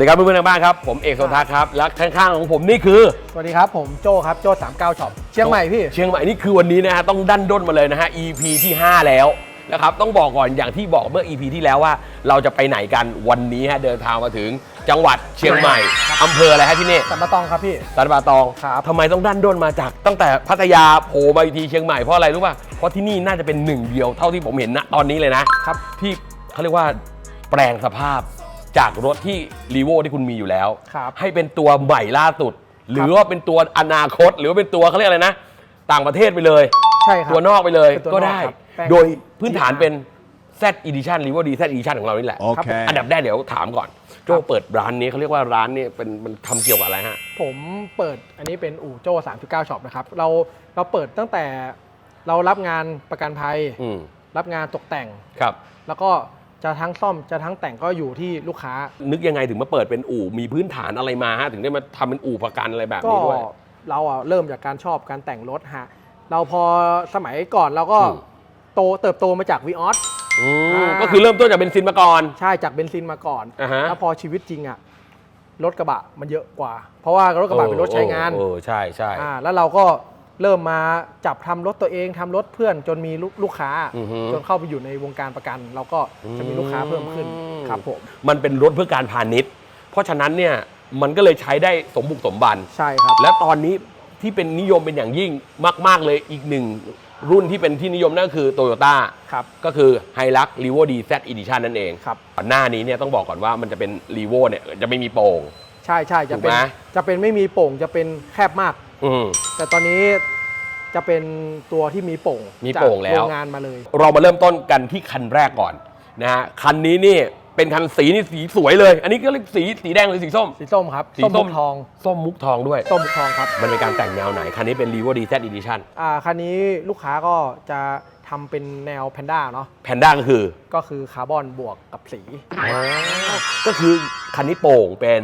สวัสดีครับเพื่อนๆทางบ้านครับ ผมเอกโซทักครับ และข้างๆของผมนี่คือ สวัสดีครับ ผมโจครับโจ39ช็อปเชียงใหม่พี่ เชียงใหม่นี่คือวันนี้นะฮะต้องดันด้นมาเลยนะฮะ EP ที่ 5 แล้วนะครับต้องบอกก่อนอย่างที่บอกเมื่อ EP ที่แล้วว่า เราจะไปไหนกันวันนี้ฮะเดินทางมาถึงจังหวัดเชียงใหม่อำเภออะไรฮะที่นี่สัมปะตองครับพี่สันป่าตองครับทำไมต้องดันด้นมาจากตั้งแต่พัทยาโผล่มาอีกทีเชียงใหม่เพราะอะไรรู้ป่ะเพราะที่นี่น่าจะเป็นหนึ่งเดียวเท่าที่ผมเห็นณตอนนี้เลยนะครับที่เขาเรียกว่าแปลงสภาพ จากรถที่รีโวที่คุณมีอยู่แล้ว ครับให้เป็นตัวใหม่ล่าสุด หรือว่าเป็นตัวอนาคต หรือว่าเป็นตัวเขาเรียกอะไรนะ ต่างประเทศไปเลย ใช่ครับตัวนอกไปเลยเป็นตัวนอกก็ได้ ครับแป้ง โดยพื้นฐาน GR เป็น Z Edition รีโวดี Z Edition ของเรานี่แหละ Okay. อันดับแรกเดี๋ยวถามก่อนโจเปิดร้านนี้เขาเรียกว่าร้านนี้เป็นมันทำเกี่ยวกับอะไรฮะ ผมเปิดอันนี้เป็นอู่โจ39ช็อปนะครับ เราเราเปิดตั้งแต่เรารับงานประกันภัย อืมรับงานตกแต่ง ครับ แล้วก็ จะทั้งซ่อมจะทั้งแต่งก็อยู่ที่ลูกค้า นึกยังไงถึงมาเปิดเป็นอู่มีพื้นฐานอะไรมาฮะถึงได้มาทำเป็นอู่ประกันอะไรแบบก็นี้ด้วย เราอะเริ่มจากการชอบการแต่งรถฮะเราพอสมัยก่อนเราก็อืม โตเติบโตมาจากวีออส อืมอ่า ก็คือเริ่มต้นจากเบนซินมาก่อน ใช่จากเบนซินมาก่อน อ่าฮะ แล้วพอชีวิตจริงอะรถกระบะมันเยอะกว่า เพราะว่ารถกระบะเป็นรถใช้งาน เออใช่ใช่ อ่าแล้วเราก็ เริ่มมาจับทำรถตัวเองทำรถเพื่อนจนมีลูกลูกค้า อือฮึ จนเข้าไปอยู่ในวงการประกัน เราก็จะมีลูกค้าเพิ่มขึ้นอืมครับผมมันเป็นรถเพื่อการพาณิชย์ เพราะฉะนั้นเนี่ยมันก็เลยใช้ได้สมบุกสมบัน ใช่ครับ และตอนนี้ที่เป็นนิยมเป็นอย่างยิ่งมาก ๆ เลยอีกหนึ่งรุ่นที่เป็นที่นิยมนั่นก็คือโตโยต้าครับก็คือ h i l u x r e v o D Z Edition นั่นเองครับ ก่อนหน้านี้เนี่ยต้องบอกก่อนว่ามันจะเป็น r e v o เนี่ยจะไม่มีโป่ง ใช่ใช่จะเป็นถูกไหม จะเป็นไม่มีโป่งจะเป็นแคบมาก อืม แต่ตอนนี้จะเป็นตัวที่มีโป่งมีโป่งแล้ว จากโรงงานมาเลย เรามาเริ่มต้นกันที่คันแรกก่อนนะฮะคันนี้นี่เป็นคันสีนี่สีสวยเลย อันนี้ก็เรียกสีสีแดงหรือสีส้ม สีส้มครับสีส้มส้มุมกทอง ส้มมุกทองด้วย ส้มมุกทองครับมันเป็นการแต่งแนวไหน คันนี้เป็น r e v o D Z Edition อ่าคันนี้ลูกค้าก็จะทำเป็นแนวแพนด้าเนาะ แพนด้าก็คือก็คือคาร์บอนบวกกับสี ก็คือคันนี้โป่งเป็น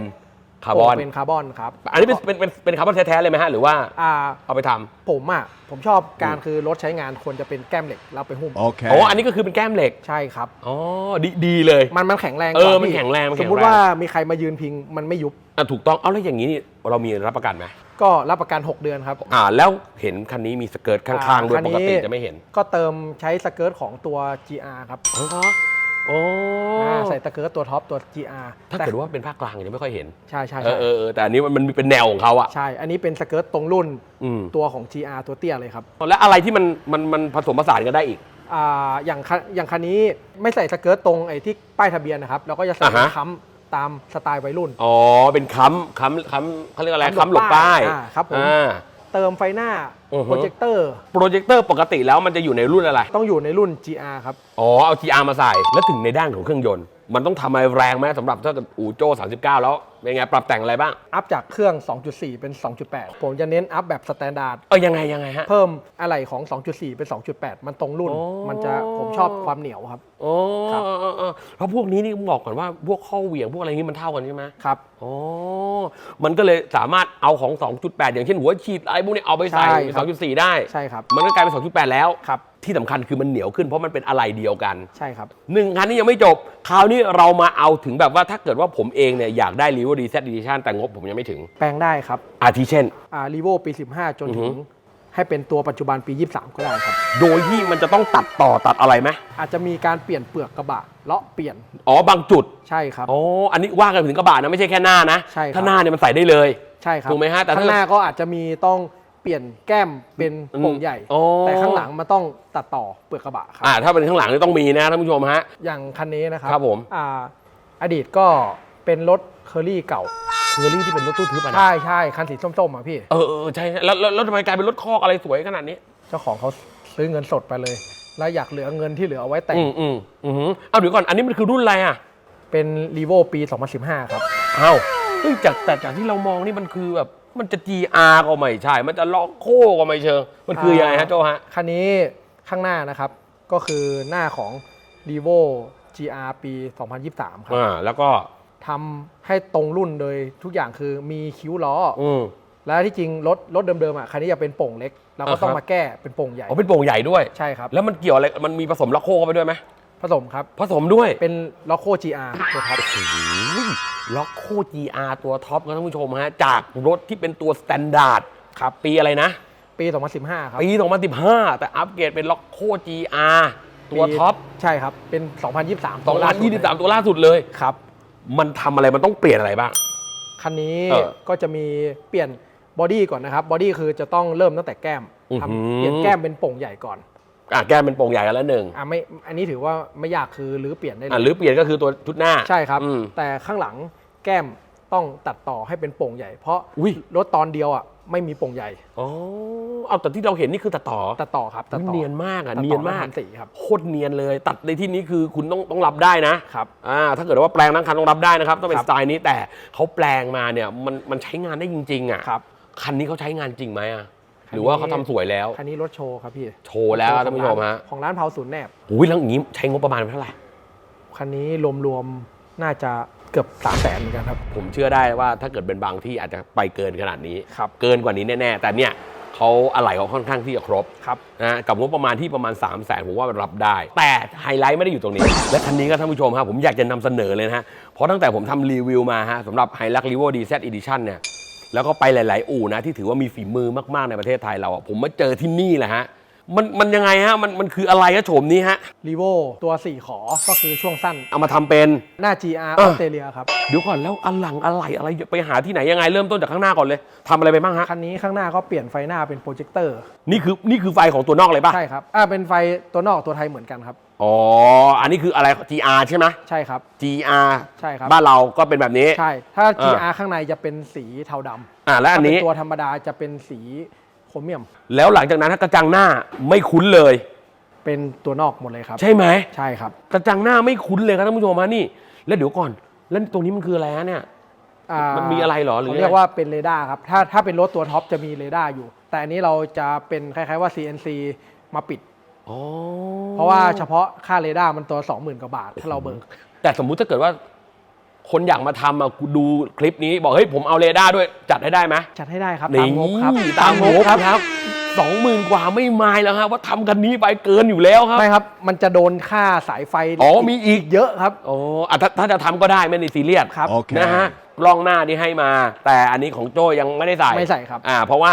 คาร์บอนโป่งเป็นคาร์บอนครับอันนี้เป็นเป็นเป็นเป็นคาร์บอนแท้ๆเลยไหมฮะหรือว่าอ่าเอาไปทำผมอะผมชอบการคือรถใช้งานควรจะเป็นแก้มเหล็กแล้วไปหุ้ม Okay. อ๋ออันนี้ก็คือเป็นแก้มเหล็กใช่ครับ อ๋อดีดีเลย มันมันแข็งแรงเออกว่ามันพี่แข็งแรงมันสแข็มงมติแรงว่ามีใครมายืนพิงมันไม่ยุบ อะถูกต้องเอาแล้วอย่างนี้นี่เรามีรับประกันไหมก็รับประกัน 6 เดือนครับ อ่า แล้วเห็นคันนี้มีสเกิร์ตข้างๆด้วยคันปนี้ กติจะไม่เห็นก็เติมใช้สเกิร์ตของตัว GR ครับอ๋อ โอ้อ่าใส่สเกิร์ตตัวท็อปตัว GR ถ้าแต่เกิดว่าเป็นภาคกลางจะไม่ค่อยเห็นใช่ใช่เอใช่อเออเออแต่อันนี้มันมันเป็นแนวของเขาอะใช่ อันนี้เป็นสเกิร์ตตรงรุ่นอืมตัวของ GR ตัวเตี้ยเลยครับแล้วอะไรที่มันมันมันผสมผสานกันได้อีก อ่าอย่างคันอย่างคันนี้ไม่ใส่สเกิร์ตตรงไอ้ที่ป้ายทะเบียนนะครับเราก็จะใส่อ่าฮะ ค้ำตามสไตล์วัยรุ่น อ๋อเป็นค้ำค้ำค้ำเขาเรียกอะไรค้ำค้ำหหลลบบป้าป้ายยอ่าครับผม อ่า เติมไฟหน้าอือฮึ โปรเจคเตอร์โปรเจคเตอร์ปกติแล้วมันจะอยู่ในรุ่นอะไร ต้องอยู่ในรุ่น GR ครับ อ๋อ เอา GR มาใส่ แล้วถึงในด้านของเครื่องยนต์ มันต้องทำอะไรแรงไหมสำหรับถ้าอูโจ39 แล้วเป็นไงปรับแต่งอะไรบ้าง อัพจากเครื่อง 2.4 เป็น 2.8 ผมจะเน้นอัพแบบสแตนดาร์ด เออยังไงยังไงฮะ เพิ่มอะไรของ 2.4 เป็น 2.8 มันตรงรุ่นโอ้มันจะผมชอบความเหนียวครับ โอ้ครับเออเออเออแล้วพวกนี้นี่บอกก่อนว่าพวกข้อเหวี่ยงพวกอะไรนี้มันเท่ากันใช่ไหมครับ อ๋อ มันก็เลยสามารถเอาของ 2.8 อย่างเช่นหัวฉีดอะไรพวกนี้เอาไปใส่ใช่ครับ 2.4 ได้ ใช่ครับ มันก็กลายเป็น 2.8 แล้ว ครับ ที่สำคัญคือมันเหนียวขึ้นเพราะมันเป็นอะไรเดียวกันใช่ครับ หนึ่งคันนี้ยังไม่จบ คราวนี้เรามาเอาถึงแบบว่าถ้าเกิดว่าผมเองเนี่ยอยากได้ r e v o d Z Edition แต่งบผมยังไม่ถึง แปลงได้ครับอาทิเช่น อ่ารีโวปี 15 จนอือฮึถึง ให้เป็นตัวปัจจุบันปี 23 ก็ได้ครับ โดยที่มันจะต้องตัดต่อตัดอะไรไหมอาจจะมีการเปลี่ยนเปลือกกระบะเลาะเปลี่ยนอ๋อบางจุดใช่ครับ อ๋ออันนี้ว่ากันถึงกระบะนะไม่ใช่แค่หน้านะใช่ครับ ถ้าหน้าเนี่ยมันใส่ได้เลย ใช่ครับถูกไหมฮะแต่ถ้า ข้างหน้าก็อาจจะมีต้องเปลี่ยนแก้มเป็นโป่งใหญ่ อ๋อ แต่ข้างหลังมันต้องตัดต่อเปลือกกระบะครับ อ่าถ้าเป็นข้างหลังนี่ต้องมีนะท่านผู้ชมฮะ อย่างคันนี้นะครับครับผม อ่าอดีตก็เป็นรถเคอรี่เก่า เคอรี่ที่เป็นรถตู้ทึบอะนะใช่ใช่คันสีส้มๆอะพี่ เออเออใช่แล้วแล้วแล้วทำไมกลายเป็นรถคอกอะไรสวยขนาดนี้ เจ้าของเขาซื้อเงินสดไปเลย แล้วอยากเหลือเงินที่เหลือเอาไว้แต่ง อืมอืมอืมเอาเดี๋ยวก่อนอันนี้มันคือรุ่นอะไรอะเป็นรีโวปี 2015 ครับอ้าวเฮ้ยจากแต่จากที่เรามองนี่มันคือแบบ มันจะ GR ก็ไม่ใช่ มันจะล็อกโคก็ไม่เชิง มันคือยังไงฮะโจฮะ คันนี้ข้างหน้านะครับ ก็คือหน้าของ r e v o GR ปี 2023 ครับอ่า แล้วก็ทำให้ตรงรุ่นโดยทุกอย่างคือมีคิ้วล้อออืม แล้วที่จริงรถรถเดิมๆอะคันนี้จะเป็นโป่งเล็กเราก็ต้องอ่าครับมาแก้เป็นโป่งใหญ่ อ๋อเป็นโป่งใหญ่ด้วย ใช่ครับ แล้วมันเกี่ยวอะไร มันมีผสมล็อกโคเข้าไปด้วยไหม ผสมครับ ผสมด้วยเป็นล็อกโค GR ตัวท็อปล็อกโค GR ตัวท็อปครับท่านผู้ชมฮะ จากรถที่เป็นตัวสแตนดาร์ดครับ ปีอะไรนะ ปี 2015 ครับปี 2015 แต่อัปเกรดเป็นล็อกโค GR ตัวท็อป ใช่ครับ เป็น 2023ตัวล่าสุด2023 ตัวล่าสุดเลย ครับ มันทำอะไรมันต้องเปลี่ยนอะไรบ้าง คันนี้เออก็จะมีเปลี่ยนบอดี้ก่อนนะครับ บอดี้คือจะต้องเริ่มตั้งแต่แก้มอื้อหือ ทำเปลี่ยนแก้มเป็นโป่งใหญ่ก่อน อะแก้มเป็นโป่งใหญ่กันแล้วหนึ่งอะไม่อันนี้ถือว่าไม่ยากคือรื้อเปลี่ยนได้เลอะยหรือเปลี่ยนก็คือตัวชุดหน้า ใช่ครับ อืมแต่ข้างหลังแก้มต้องตัดต่อให้เป็นโป่งใหญ่ เพราะอุ๊ย รถตอนเดียวอะไม่มีโป่งใหญ่อ๋อเอาแต่ที่เราเห็นนี่คือตัดต่อตัดต่อครับตัดต่อเนียนมากอะตัดต่อเนียนมากและทำสีครับโคตรเนียนเลย ตัดในที่นี้คือคุณต้องต้องรับได้นะครับ อ่าถ้าเกิดว่าแปลงทั้งคันต้องรับได้นะครับต้องเป็นครัสบไตล์นี้แต่เขาแปลงมาเนี่ยมันมันใช้งานได้จริง ๆอะครับ คันนี้เขาใช้งานจริงไหมอะคันนี้ หรือว่าเขาทำสวยแล้ว คันนี้รถโชว์ครับพี่โชว์แล้วท่านผู้ชมฮะ ของร้านเผาศูนย์แนบ อุ้ยแล้วอย่างนี้ใช้งบประมาณเท่าไหร่ คันนี้รวมๆน่าจะเกือบ3 0 0แสนเหมือนกันครับ ผมเชื่อได้ว่าถ้าเกิดเป็นบางที่อาจจะไปเกินขนาดนี้ ครับ เกินกว่านี้แน่ๆ แต่เนี่ยเขาอะไหล่เขาค่อนข้างที่จะครบครับ นะฮะกับงบประมาณที่ประมาณ 3 0 0แสนผมว่ารับได้ แต่ไฮไลท์ไม่ได้อยู่ตรงนี้ และคันนี้ก็ท่านผู้ชมครับผมอยากจะนำเสนอเลยนะฮะ เพราะตั้งแต่ผมทำรีวิวมาฮะสำหรับไฮลักรีโวดีเซอีดิชั่นเนี่ย แล้วก็ไปหลาย ๆ อู่นะที่ถือว่ามีฝีมือมาก ๆ ในประเทศไทยเราอะผมมาเจอที่นี่แหละฮะ มันมันยังไงฮะ มันมันคืออะไรฮะโฉมนี้ฮะ รีโวตัว 4 ขอก็คือช่วงสั้น เอามาทำเป็น หน้า GR อเอออสเตรเลียครับ เดี๋ยวก่อนแล้วอันหลังอะไรอะไรไปหาที่ไหนยังไงเริ่มต้นจากข้างหน้าก่อนเลยทำอะไรไปบ้างฮะ คันนี้ข้างหน้าก็เปลี่ยนไฟหน้าเป็นโปรเจคเตอร์ นี่คือนี่คือไฟของตัวนอกเลยป่ะใช่ครับ อ่าเป็นไฟตัวนอกตัวไทยเหมือนกันครับ อ๋อ อันนี้คืออะไร GR ใช่ไหม ใช่ครับ GR ใช่ครับบ้านเราก็เป็นแบบนี้ ใช่ ถ้าเออ GR ข้างในจะเป็นสีเทาดำอ่าและอันนี้ถ้าเป็ตัวธรรมดาจะเป็นสีโครเมียม แล้วหลังจากนั้นถ้ากระจังหน้าไม่คุ้นเลย เป็นตัวนอกหมดเลยครับ ใช่ไหม ใช่ครับ กระจังหน้าไม่คุ้นเลยครับท่านผู้ชมฮะนี่ แล้วเดี๋ยวก่อน แล้วตรงนี้มันคืออะไรฮะเนี่ยอ่ามันมีอะไรเหรอหรือเขาเรียกว่าเป็นเรดาร์ครับ ถ้าถ้าเป็นรถตัวท็อปจะมีเรดาร์อยู่ แต่อันนี้เราจะเป็นคล้ายๆว่า CNC มาปิดอ๋อ เพราะว่าเฉพาะค่าเรดาร์มันตัว20,000กว่าบาท ถ้าเราเบิก แต่สมมุติถ้าเกิดว่า คนอยากมาทำอะกูดูคลิปนี้บอกเฮ้ยผมเอาเรดาร์ด้วยจัดให้ได้ไหมจัดให้ได้ครับนี่ตามงบครับตามงบครับสองหมื่นกว่าไม่มายแล้วฮะว่าทำกันนี้ไปเกินอยู่แล้วครับไม่ครับ มันจะโดนค่าสายไฟอ๋อมีอีกเยอะครับโอ้อะถ้าถ้าจะทำก็ได้ไม่ได้ซีเรียสครับ โอเค นะฮะกล้องหน้าที่ให้มา แต่อันนี้ของโจยังไม่ได้ใส่ไม่ใส่ครับ อ่า เพราะว่า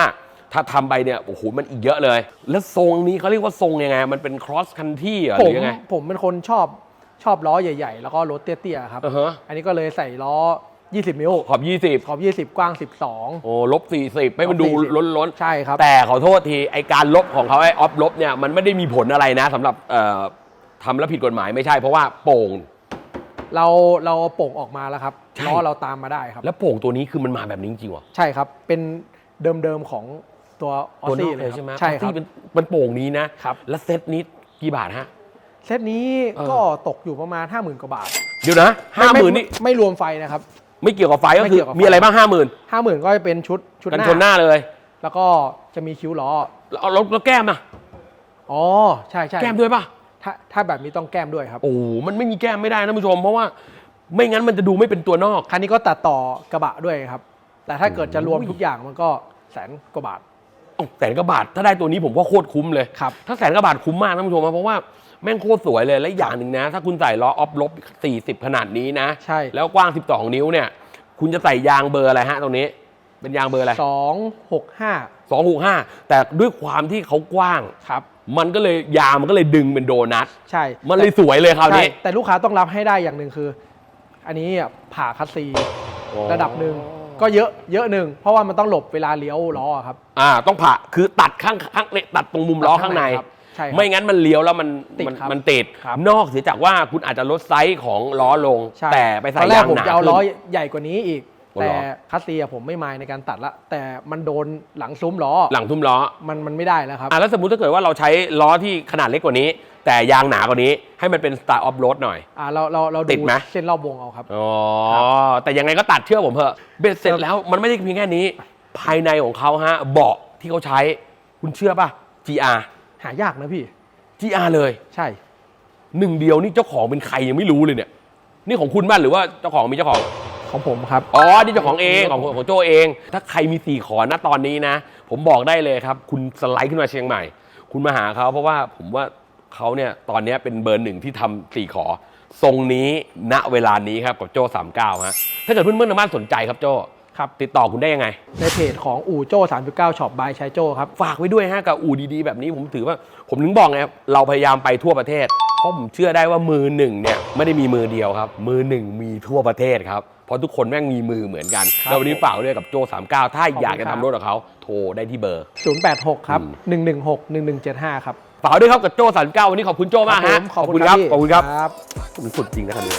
ถ้าทำไปเนี่ยโอ้โหมันอีกเยอะเลย แล้วทรงนี้เขาเรียกว่าทรงยังไง มันเป็น cross country เหรอหผมรือยังไง ผมเป็นคนชอบชอบล้อใหญ่ ๆ แล้วก็รถเตี้ยๆครับอ่าฮะอันนี้ก็เลยใส่ล้อ 20 นิ้วขอบ20ขอบ 20 กว้าง 12โอ้ลบ 40 ให้มันดูลบ40ล้นล้นใช่ครับ แต่ขอโทษที ไอการลบของเขาไอออฟลบเนี่ยมันไม่ได้มีผลอะไรนะสำหรับเอ่อทำแล้วผิดกฎหมายไม่ใช่เพราะว่าโป่ง เราเราโป่งออกมาแล้วครับใช่ ล้อเราตามมาได้ครับ แล้วโป่งตัวนี้คือมันมาแบบนี้จริงๆเหรอ ใช่ครับ เป็นเดิมๆของ ตัวออตัวนอซี่กเลเลยยครับใช่ไหมใช่คอรัอบสซี่เป็นเป็นโป่งนี้นะครับ แล้วเซตนี้กี่บาทฮะ เซตนี้เออ ก็ตกอยู่ประมาณ 50,000 กว่าบาทเดี๋ยวนะห้าหมื่นไไนี่ไม่รวมไฟนะครับ ไม่เกี่ยวกับไฟก็ไม่คืเกี่อยวกับไฟ มีอะไรบ้างห้าหมื่น50,000 ก็จะเป็นชุดชุดกันหน้าชนหน้าเลยแล้วก็จะมีคิ้วล้อ แล้วแล้วแล้วแก้มอะอ๋อ ใช่ใช่แก้มด้วยป่ะถ้าถ้าแบบนี้ต้องแก้มด้วยครับ โอ้โหมันไม่มีแก้มไม่ได้นะผู้ชม เพราะว่าไม่งั้นมันจะดูไม่เป็นตัวนอก คันนี้ก็ตัดต่อกระบะด้วยครับ แต่ถ้าเกิดจะรวมโอ้ยทุกอย่างมันก็แสนกว่าบาทเอ้า แสนกว่าบาท ถ้าได้ตัวนี้ผมว่าโคตรคุ้มเลยครับถ้าแสนกว่าบาทคุ้มมากนะผู้ชมนะเพราะว่าแม่งโคตรสวยเลยและอีกอย่างหนึ่งนะ ถ้าคุณใส่ล้อออฟลบ40 ขนาดนี้นะใช่ แล้วกว้าง 12 นิ้วเนี่ย คุณจะใส่ยางเบอร์อะไรฮะตรงนี้ เป็นยางเบอร์อะไรสองหกห้า265แต่ด้วยความที่เขากว้าง ครับ มันก็เลยยางมันก็เลยดึงเป็นโดนัทใช่มันเลยสวยเลยคราวใช่นี้แต่ลูกค้าต้องรับให้ได้อย่างหนึ่งคือ อันนี้อะผ่าคัสซีระดับหนึ่ง ก็เยอะเยอะหนึ่งเพราะว่ามันต้องหลบเวลาเลี้ยวล้ออะครับ อ่าต้องผ่าคือตัดข้างข้างเนี่ยตัดตรงมุมล้อข้างใน ครับใช่ครับไม่งั้นมันเลี้ยวแล้วมันติดมันครับมันติด ครับ นอกเสียจากว่าคุณอาจจะลดไซส์ของล้อลง ใช่แต่ไปใส่ตอนแรกยางผมหนาจะเอาขึ้นล้อใหญ่กว่านี้อีกอ๋อเหร แต่อคัสซีอะผมไม่มายในการตัดละ แต่มันโดนหลังซุ้มล้อหลังทุ่มล้อมันมันไม่ได้แล้วครับ อะแล้วสมมติถ้าเกิดว่าเราใช้ล้อที่ขนาดเล็กกว่านี้ แต่ยางหนากว่านี้ให้มันเป็นสไตล์ออฟโรดหน่อย อ่าเราเราเราติดูดไหม เส้นรอบวงเอาครับ อ๋อครับแต่ยังไงก็ตัดเชื่อผมเถอะเบ็ดเสร็จแล้วมันไม่ได้เพียงแค่นี้ ภายในของเขาฮะเบาะที่เขาใช้คุณเชื่อป่ะ GR หายากนะพี่ GR เลยใช่ หนึ่งเดียวนี่เจ้าของเป็นใครยังไม่รู้เลยเนี่ย นี่ของคุณบ้านหรือว่าเจ้าของมีเจ้าของ ของผมครับ อ๋อ นี่เจ้าของเองของของโจเอง ถ้าใครมีสี่ขอนะตอนนี้นะ ผมบอกได้เลยครับ คุณสไลด์ขึ้นมาเชียงใหม่ คุณมาหาเขาเพราะว่าผมว่าเขาเนี่ยตอนเนี้ยเป็นเบอร์หนึ่งที่ทำสี่ขอ ทรงนี้ณเวลานี้ครับกับโจ้39ฮะถ้าเกิดเพื่อนๆทางบ้านสนใจครับโจ้ครับติดต่อคุณได้ยังไง ในเพจของอู่โจ้39ช็อปบายชายโจ้ครับ ฝากไว้ด้วยฮะกับอู่ดีๆ แบบนี้ผมถือว่า ผมถึงบอกไงครับเราพยายามไปทั่วประเทศ เพราะผมเชื่อได้ว่ามือหนึ่งเนี่ย ไม่ได้มีมือเดียวครับ มือหนึ่งมีทั่วประเทศครับเพ ราะทุกคนแม่งมีมือเหมือนกันแล้ววันนี้ฝากด้วยกับโจ39 ถ้าอยากจะทำรถกับเขาโทรได้ที่เบอร์ 086 ครับ 116 1175 ครับฝากด้วยครับกับโจ39 วันนี้ขอบคุณโจมากฮะขอบคุณครับขอบคุณครับมันสุดจริงนะครับเนี้